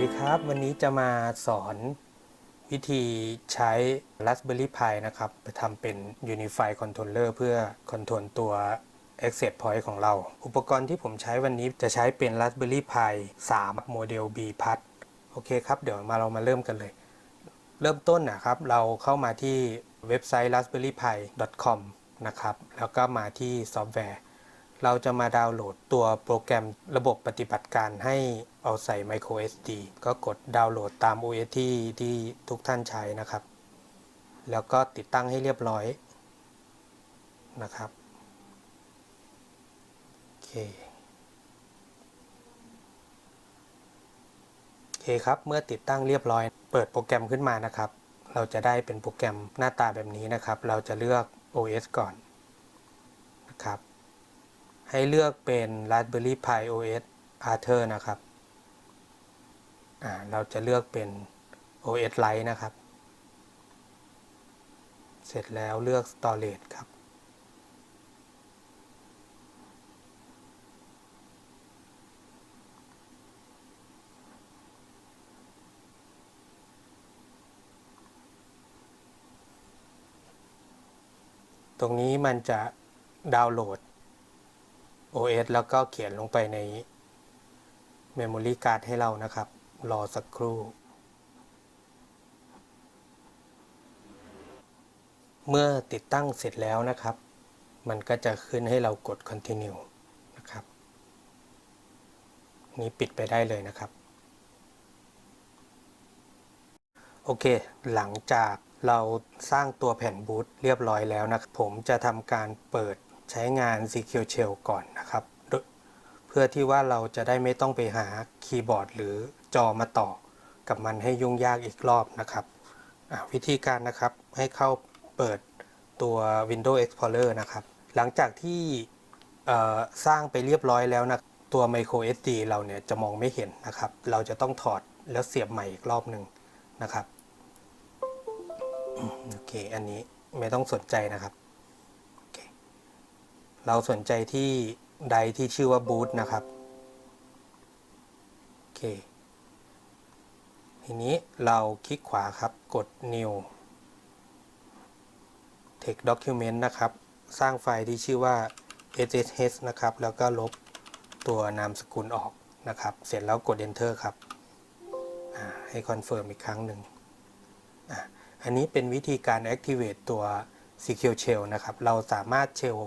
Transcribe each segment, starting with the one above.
สวัสดีครับ วันนี้จะมาสอนวิธีใช้ Raspberry Pi นะครับไปทำเป็น Unified Controller เพื่อคอนโทรลตัว Access Point ของเรา อุปกรณ์ที่ผมใช้วันนี้จะใช้เป็น Raspberry Pi 3 โมเดล B พัดโอเคครับ เดี๋ยวมาเรามาเริ่มกันเลย เริ่มต้นนะครับ เราเข้ามาที่เว็บไซต์ raspberrypi.com นะครับ แล้วก็มาที่ซอฟต์แวร์ เราจะมาดาวน์โหลดตัวโปรแกรมระบบปฏิบัติการให้เอาใส่ micro SD ก็กดดาวน์โหลดตาม OS ที่ที่ทุกท่านใช้นะครับ แล้วก็ติดตั้งให้เรียบร้อยนะครับโอเคโอเคครับ เมื่อติดตั้งเรียบร้อย เปิดโปรแกรมขึ้นมานะครับ เราจะได้เป็นโปรแกรมหน้าตาแบบนี้นะครับ เราจะเลือก OS ก่อนนะครับ ให้เลือกเป็น Raspberry Pi OS Arthur นะครับ เราจะเลือกเป็น OS Lite นะครับ เสร็จแล้วเลือก Storage ครับ ตรงนี้มันจะดาวน์โหลด OS แล้วก็เขียนลงไปใน Memory Card ให้เรานะครับ รอสักครู่ เมื่อติดตั้งเสร็จแล้วนะครับ มันก็จะขึ้นให้เรากด continue นะครับ นี้ปิดไปได้เลยนะครับ โอเค หลังจากเราสร้างตัวแผ่นบูตเรียบร้อยแล้วนะครับผมจะทำการเปิด ใช้งาน Secure Shell ก่อนนะครับ เพื่อที่ว่าเราจะได้ไม่ต้องไปหาคีย์บอร์ดหรือจอมาต่อกับมันให้ยุ่งยากอีกรอบนะครับ วิธีการนะครับให้เข้าเปิดตัว Windows Explorer นะครับ หลังจากที่สร้างไปเรียบร้อยแล้วนะตัว Micro SD เราเนี่ยจะมองไม่เห็นนะครับ เราจะต้องถอดแล้วเสียบใหม่อีกรอบหนึ่งนะครับ โอเค อันนี้ไม่ต้องสนใจนะครับ เราสนใจที่ไดที่ชื่อว่าบูตนะครับ โอเค ทีนี้เราคลิกขวาครับกด new text document นะครับ สร้างไฟล์ที่ชื่อว่า ssh นะครับ แล้วก็ลบตัวนามสกุลออกนะครับ เสร็จแล้วกด enter ครับ ให้คอนเฟิร์มอีกครั้งหนึ่งออันนี้เป็นวิธีการ activate ตัว Secure Shell นะครับ เราสามารถเชล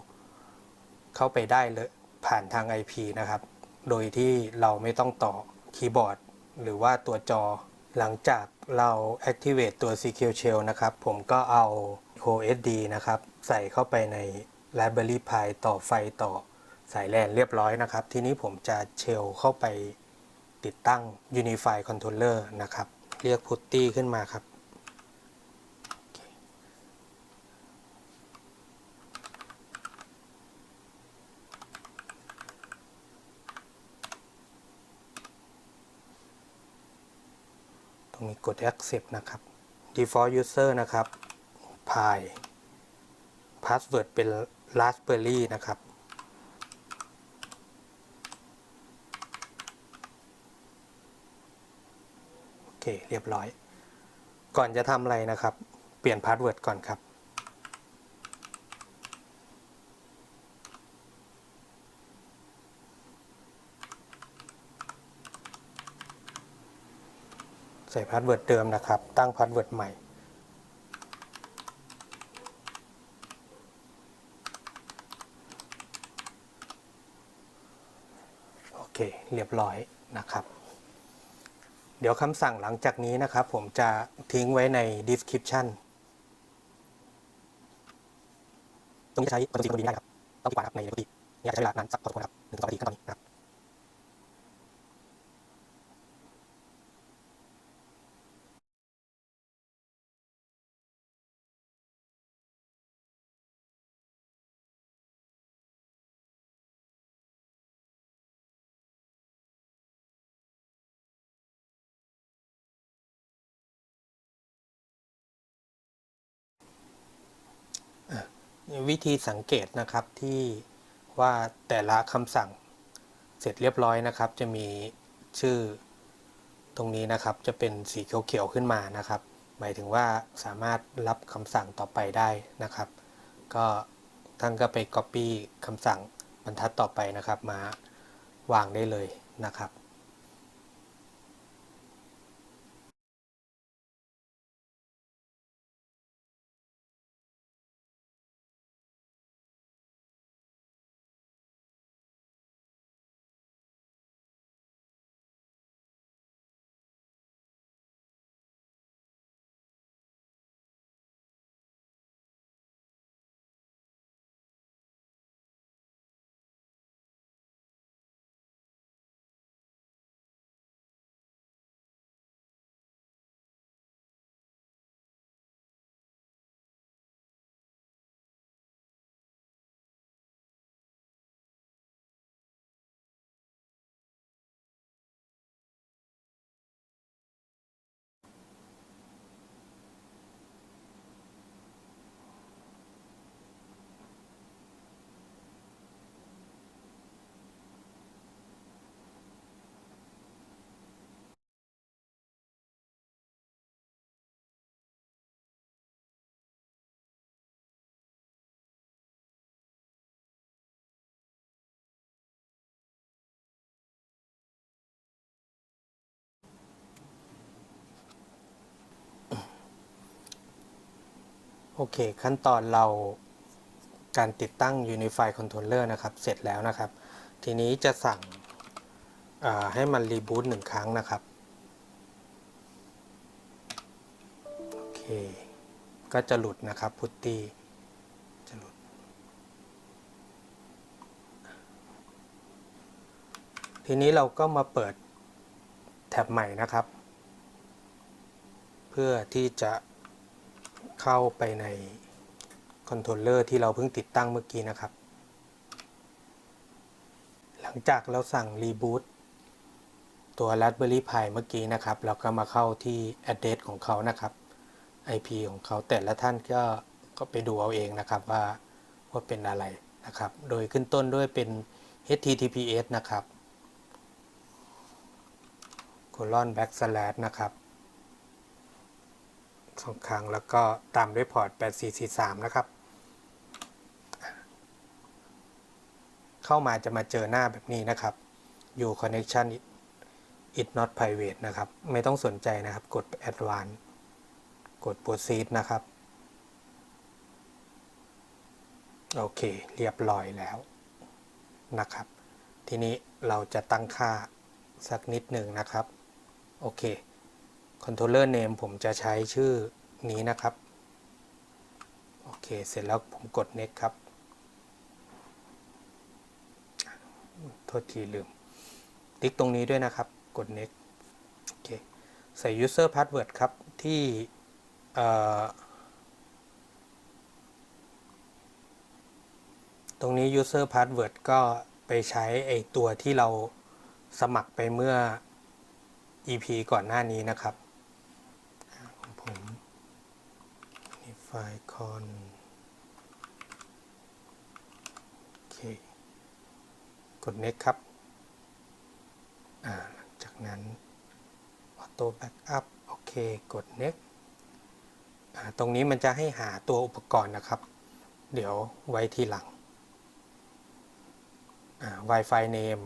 เข้าไปได้เลยผ่านทาง IP นะครับ โดยที่เราไม่ต้องต่อคีย์บอร์ด หรือว่าตัวจอ หลังจากเรา activate ตัว Secure Shell นะครับ ผมก็เอา CoSD นะครับ ใส่เข้าไปใน Raspberry Pi ต่อไฟต่อสายแลนเรียบร้อยนะครับ ทีนี้ผมจะเชลเข้าไปติดตั้ง Unified Controller นะครับ เรียก Putty ขึ้นมาครับ กด accept นะครับ default user นะครับ pi password เป็น raspberry นะครับ โอเค เรียบร้อย ก่อนจะทำอะไรนะครับ เปลี่ยนพาสเวิร์ดก่อนครับ ใส่พาสเวิร์ดเดิมนะครับ ตั้งพาสเวิร์ดใหม่ โอเค เรียบร้อยนะครับ เดี๋ยวคำสั่งหลังจากนี้นะครับ ผมจะทิ้งไว้ใน description ตรงนี้ใช้ปกติคนดีไม่ได้ครับต้องดีกว่าครับในปกตินี่อาจจะใช้เวลานานสักพอสมควรครับหนึ่งถึงสองนาทีขั้นตอนนี้นะครับ วิธีสังเกตนะครับที่ว่าแต่ละคำสั่งเสร็จเรียบร้อยนะครับ จะมีชื่อตรงนี้นะครับจะเป็นสีเขียวๆขึ้นมานะครับ หมายถึงว่าสามารถรับคำสั่งต่อไปได้นะครับ ก็ท่านก็ไป Copy คำสั่งบรรทัดต่อไปนะครับ มาวางได้เลยนะครับ โอเค ขั้นตอนเราการติดตั้ง Unify Controller นะครับ เสร็จแล้วนะครับ ทีนี้จะสั่งให้มันรีบูตหนึ่งครั้งนะครับ โอเค ก็จะหลุดนะครับพุตตี้จะหลุด ทีนี้เราก็มาเปิดแท็บใหม่นะครับ เพื่อที่จะ เข้าไปในคอนโทรลเลอร์ที่เราเพิ่งติดตั้งเมื่อกี้นะครับ หลังจากเราสั่งรีบูตตัว Raspberry Pi เมื่อกี้นะครับ เราก็มาเข้าที่ address ของเขานะครับ IP ของเขาแต่ละท่านก็ก็ไปดูเอาเองนะครับว่าว่าเป็นอะไรนะครับ โดยขึ้นต้นด้วยเป็น https นะครับ colon backslash นะครับ สองครั้งแล้วก็ตามด้วยพอร์ต 8443 นะครับ เข้ามาจะมาเจอหน้าแบบนี้นะครับ อยู่ connection it not private นะครับ ไม่ต้องสนใจนะครับ กด advance กด proceed นะครับ โอเค เรียบร้อยแล้วนะครับ ทีนี้เราจะตั้งค่าสักนิดหนึ่งนะครับ โอเค controller name ผมจะใช้ชื่อนี้นะครับ โอเค เสร็จแล้วผมกด next ครับ โทษทีลืม ติ๊กตรงนี้ด้วยนะครับ กด next โอเค ใส่ user password ครับ ที่ตรงนี้ user password ก็ไปใช้ไอตัวที่เราสมัครไปเมื่อ EP ก่อนหน้านี้นะครับของผมนี่ไฟ ล์คอนโอเค กด next ครับ หลังจากนั้น auto backup โอเค กด next ตรงนี้มันจะให้หาตัวอุปกรณ์นะครับ เดี๋ยวไว้ทีหลัง Wi-Fi name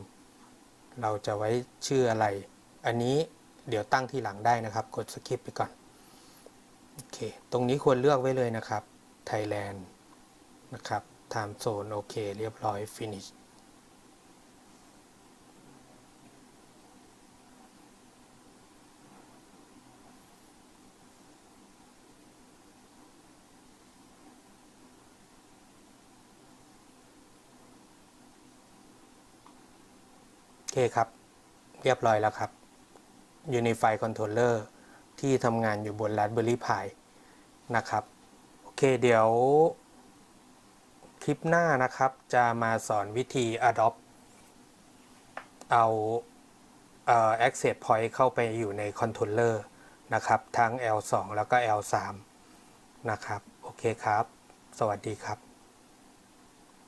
เราจะไว้ชื่ออะไร อันนี้เดี๋ยวตั้งทีหลังได้นะครับ กด skip ไปก่อน โอเค ตรงนี้ควรเลือกไว้เลยนะครับ Thailand นะครับ time zone โอเค เรียบร้อย finish โอเคครับ เรียบร้อยแล้วครับ Unify Controller ที่ทำงานอยู่บน Raspberry Pi นะครับ โอเคเดี๋ยวคลิปหน้านะครับจะมาสอนวิธี Adopt เอาเอ่อ Access Point เข้าไปอยู่ใน Controller นะครับ ทั้ง L2 แล้วก็ L3 นะครับ โอเคครับ สวัสดีครับ